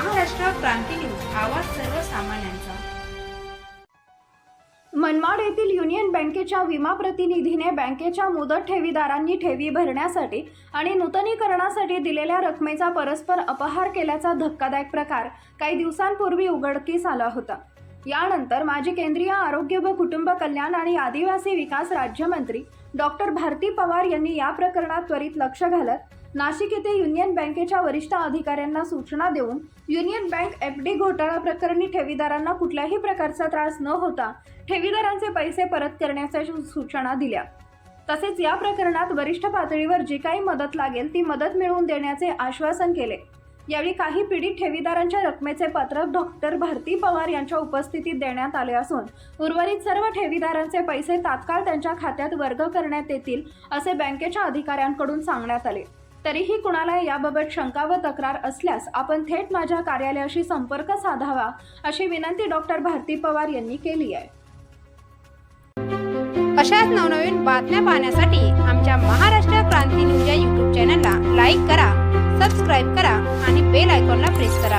क्रांती news आवाज सर्वसामान्यांचा. मनमाड येथील युनियन बँकेच्या विमा प्रतिनिधीने बँकेच्या मुदत ठेवीदारांनी ठेवी भरण्यासाठी आणि नूतनीकरणासाठी दिलेल्या रकमेचा परस्पर अपहार केल्याचा धक्कादायक प्रकार काही दिवसांपूर्वी उघडकीस आला होता. यानंतर माजी केंद्रीय आरोग्य व कुटुंब कल्याण आणि आदिवासी विकास राज्यमंत्री डॉक्टर भारती पवार यांनी या प्रकरणात त्वरित लक्ष घालत नाशिक येथे युनियन बँकेच्या वरिष्ठ अधिकाऱ्यांना सूचना देऊन युनियन बँक एफ डी घोटाळा प्रकरणी ठेवीदारांना कुठल्याही प्रकारचा त्रास न होता ठेवीदारांचे पैसे परत करण्याच्या सू- सूचना दिल्या. तसेच या प्रकरणात वरिष्ठ पातळीवर जी काही मदत लागेल ती मदत मिळवून देण्याचे आश्वासन केले. यावेळी काही पीडित ठेवीदारांच्या रकमेचे पत्रक डॉक्टर भारती पवार यांच्या उपस्थितीत देण्यात आले असून उर्वरित सर्व ठेवीदारांचे पैसे तात्काळ त्यांच्या खात्यात वर्ग करण्यात येतील असे बँकेच्या अधिकाऱ्यांकडून सांगण्यात आले. तरीही कुणाला याबाबत शंका व तक्रार असल्यास आपण थेट माझ्या कार्यालयाशी संपर्क साधावा अशी विनंती डॉक्टर भारती पवार यांनी केली आहे. अशाच नवनवीन बातम्या पाहण्यासाठी आमच्या महाराष्ट्र क्रांती न्यूज या यूट्यूब चॅनलला लाईक करा सबस्क्राईब करा आणि बेल आयकॉनला प्रेस करा.